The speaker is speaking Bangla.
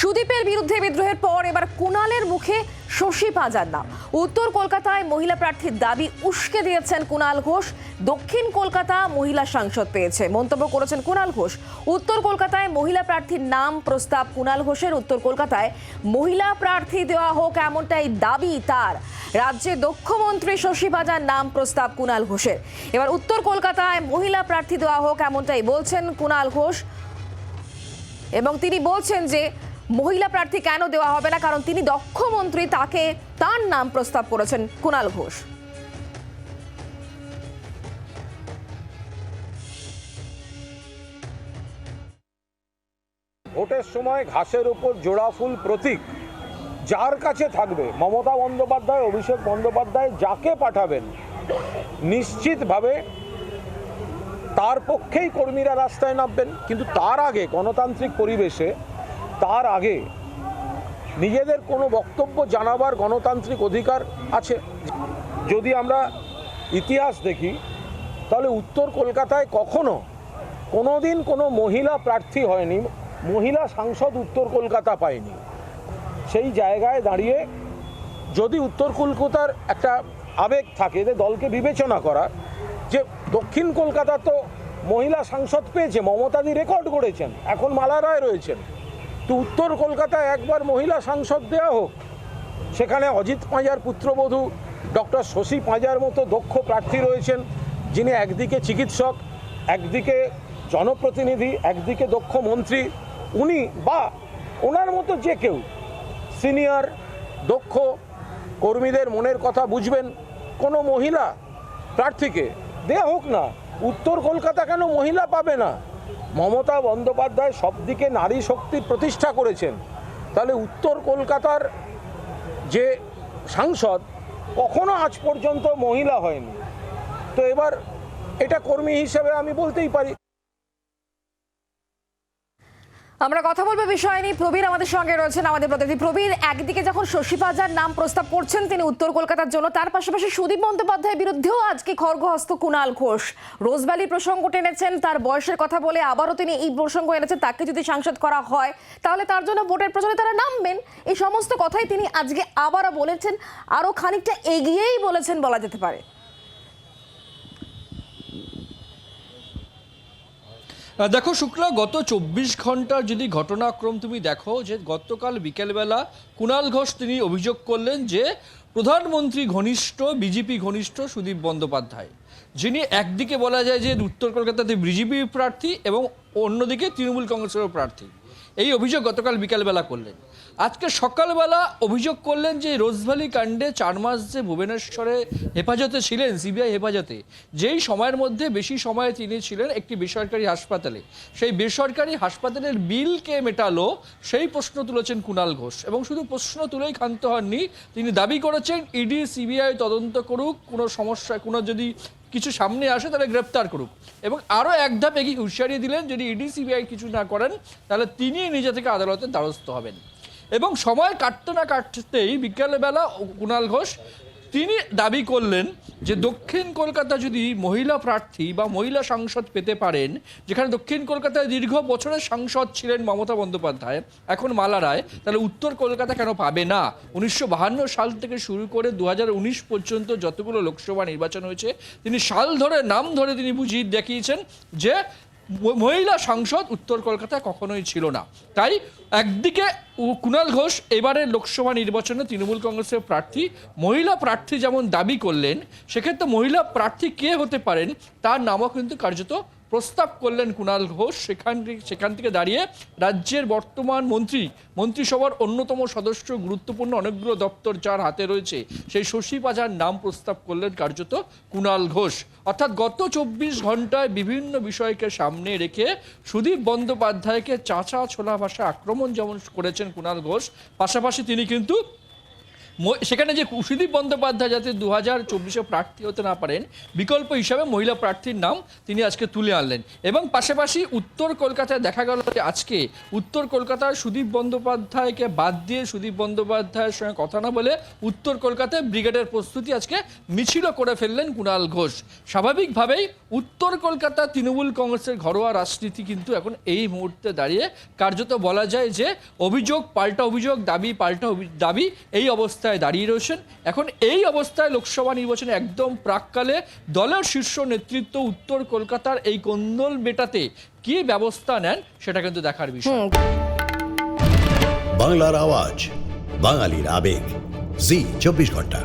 সুদীপের বিরুদ্ধে বিদ্রোহের পর এবার কুণালের মুখে শশী পাজার নাম। উত্তর কলকাতায় মহিলা প্রার্থীর দাবি উস্কে দিয়েছেন কুণাল ঘোষ। দক্ষিণ কলকাতা মহিলা সাংসদ পেয়েছে। মন্তব্য করেছেন কুণাল ঘোষ। উত্তর কলকাতায় মহিলা প্রার্থীর নাম প্রস্তাব কুণাল ঘোষের। উত্তর কলকাতায় মহিলা প্রার্থী দেওয়া হোক এমনটাই দাবি তার। রাজ্যে দক্ষ মন্ত্রী শশী পাজার নাম প্রস্তাব কুণাল ঘোষের। এবার উত্তর কলকাতায় মহিলা প্রার্থী দেওয়া হোক এমনটাই বলছেন কুণাল ঘোষ। এবং তিনি বলছেন যে মহিলা প্রার্থী কেন দেওয়া হবে না? কারণ তিনি দক্ষ মন্ত্রী, তাকে তার নাম প্রস্তাব করেছেন কুণাল ঘোষ। ভোটের সময় ঘাসের উপর জোড়া ফুল প্রতীক। যার কাছে থাকবে? মমতা বন্দ্যোপাধ্যায়, অভিষেক বন্দ্যোপাধ্যায় যাকে পাঠাবেন, নিশ্চিতভাবে তার পক্ষেই কর্মীরা রাস্তায় নামবেন। কিন্তু তার আগে গণতান্ত্রিক পরিবেশে তার আগে নিজেদের কোনো বক্তব্য জানাবার গণতান্ত্রিক অধিকার আছে। যদি আমরা ইতিহাস দেখি, তাহলে উত্তর কলকাতায় কখনো কোনোদিন কোনো মহিলা প্রার্থী হয়নি, মহিলা সাংসদ উত্তর কলকাতা পায়নি। সেই জায়গায় দাঁড়িয়ে যদি উত্তর কলকাতার একটা আবেগ থাকে যে দলকে বিবেচনা করা, যে দক্ষিণ কলকাতা তো মহিলা সাংসদ পেয়েছে মমতাদি রেকর্ড করেছেন এখন মালা রায় রয়েছেন। তো উত্তর কলকাতায় একবার মহিলা সাংসদ দেওয়া হোক। সেখানে অজিত পাঁজার পুত্রবধূ, ডক্টর শশী পাঁজার মতো দক্ষ প্রার্থী রয়েছেন, যিনি একদিকে চিকিৎসক, একদিকে জনপ্রতিনিধি, একদিকে দক্ষ মন্ত্রী। উনি বা ওনার মতো যে কেউ সিনিয়র, দক্ষ কর্মীদের মনের কথা বুঝবেন, কোনো মহিলা প্রার্থীকে দেয়া হোক না। উত্তর কলকাতা কেন মহিলা পাবে না? মমতা বন্দ্যোপাধ্যায় সবদিকে নারী শক্তি প্রতিষ্ঠা করেছেন। তাহলে উত্তর কলকাতার যে সাংসদ, কখনো আজ পর্যন্ত মহিলা হয়নি। তো এবার এটা কর্মী হিসেবে আমি বলতেই পারি। আমরা কথা বলব বিষয় নিয়ে। প্রবীর আমাদের সঙ্গে রয়েছেন আমাদের প্রতিনিধি। প্রবীর, একদিকে যখন শশী পাজার নাম প্রস্তাব করছেন তিনি উত্তর কলকাতার জন্য, তার পাশাপাশি সুদীপ বন্দ্যোপাধ্যায়ের বিরুদ্ধেও আজকে খড়গহস্ত কুণাল ঘোষ। রোজভ্যালি প্রসঙ্গ টেনেছেন, তার বয়সের কথা বলে আবারও তিনি এই প্রসঙ্গ এনেছেন, তাকে যদি সাংসদ করা হয়, তাহলে তার জন্য ভোটের প্রচারে তারা নামবেন। এই সমস্ত কথাই তিনি আজকে আবারও বলেছেন, আরও খানিকটা এগিয়েই বলেছেন বলা যেতে পারে। দেখো শুক্লা, গত চব্বিশ ঘণ্টার যদি ঘটনাক্রম তুমি দেখো যে গতকাল বিকেলবেলা কুণাল ঘোষ তিনি অভিযোগ করলেন যে প্রধানমন্ত্রী ঘনিষ্ঠ, বিজেপি ঘনিষ্ঠ সুদীপ বন্দ্যোপাধ্যায়। যিনি একদিকে বলা যায় যে উত্তর কলকাতাতে বিজেপি প্রার্থী এবং অন্যদিকে তৃণমূল কংগ্রেসেরও প্রার্থী। এই অভিযোগ গতকাল বিকালবেলা করলেন। আজকে সকালবেলা অভিযোগ করলেন যে রোজভ্যালি কাণ্ডে চার মাস যে ভুবনেশ্বরে হেফাজতে ছিলেন, সিবিআই হেফাজতে, যেই সময়ের মধ্যে বেশি সময়ে তিনি ছিলেন একটি বেসরকারি হাসপাতালে। সেই বেসরকারি হাসপাতালের বিল কে মেটালো, সেই প্রশ্ন তুলেছেন কুণাল ঘোষ। এবং শুধু প্রশ্ন তুলেই ক্ষান্ত হননি, তিনি দাবি করেছেন, ইডি, সিবিআই তদন্ত করুক, কোনো সমস্যা, কোনো যদি কিছু সামনে আসে তাহলে গ্রেপ্তার করুক। এবং আরও এক ধাপ এগিয়ে হুঁশিয়ারি দিলেন, যদি ইডি, সিবিআই কিছু না করেন, তাহলে তিনি নিজে থেকে আদালতের দ্বারস্থ হবেন। এবং সময় কাটতে না কাটতেই বিকালবেলা কুণাল ঘোষ তিনি দাবি করলেন যে দক্ষিণ কলকাতা যদি মহিলা প্রার্থী বা মহিলা সাংসদ পেতে পারেন, যেখানে দক্ষিণ কলকাতায় দীর্ঘ বছরের সাংসদ ছিলেন মমতা বন্দ্যোপাধ্যায়, এখন মালা রায়, তাহলে উত্তর কলকাতা কেন পাবে না? উনিশশো সাল থেকে শুরু করে দু হাজার উনিশ পর্যন্ত যতগুলো লোকসভা নির্বাচন হয়েছে, তিনি সাল ধরে, নাম ধরে তিনি বুঝিয়ে দেখিয়েছেন যে মহিলা সাংসদ উত্তর কলকাতায় কখনোই ছিল না। তাই একদিকে কুণাল ঘোষ এবারের লোকসভা নির্বাচনে তৃণমূল কংগ্রেসের প্রার্থী, মহিলা প্রার্থী যেমন দাবি করলেন, সেক্ষেত্রে মহিলা প্রার্থী কে হতে পারেন, তার নামও কিন্তু কার্যত প্রস্তাব করলেন কুণাল ঘোষ, সেখান সেখান থেকে দাঁড়িয়ে রাজ্যের বর্তমান মন্ত্রী, মন্ত্রিসভার অন্যতম সদস্য, গুরুত্বপূর্ণ অনেকগুলো দপ্তর যার হাতে রয়েছে, সেই শশী পাজার নাম প্রস্তাব করলেন কার্যত কুণাল ঘোষ। অর্থাৎ গত চব্বিশ ঘন্টায় বিভিন্ন বিষয়কে সামনে রেখে সুদীপ বন্দ্যোপাধ্যায়কে চাচা ছোলা ভাষা আক্রমণ যেমন করেছেন কুণাল ঘোষ, পাশাপাশি তিনি কিন্তু সেখানে যে সুদীপ বন্দ্যোপাধ্যায় যাতে দু হাজার চব্বিশে প্রার্থী হতে না পারেন, বিকল্প হিসাবে মহিলা প্রার্থীর নাম তিনি আজকে তুলে আনলেন। এবং পাশাপাশি উত্তর কলকাতায় দেখা গেল যে আজকে উত্তর কলকাতার সুদীপ বন্দ্যোপাধ্যায়কে বাদ দিয়ে সুদীপ বন্দ্যোপাধ্যায়ের সঙ্গে কথা না বলে উত্তর কলকাতায় ব্রিগেডের প্রস্তুতি আজকে মিছিলও করে ফেললেন কুণাল ঘোষ। স্বাভাবিকভাবেই উত্তর কলকাতা তৃণমূল কংগ্রেসের ঘরোয়া রাজনীতি কিন্তু এখন এই মুহূর্তে দাঁড়িয়ে। কার্যত বলা যায় যে অভিযোগ, পাল্টা অভিযোগ, দাবি, পাল্টা দাবি এই অবস্থায় দাঁড়িয়ে রয়েছেন। এখন এই অবস্থায় লোকসভা নির্বাচনে একদম প্রাককালে দলের শীর্ষ নেতৃত্ব উত্তর কলকাতার এই কন্দল মেটাতে কি ব্যবস্থা নেন সেটা কিন্তু দেখার বিষয়। বাংলার আওয়াজ বাঙালির আবেগ। জি চব্বিশ ঘণ্টা।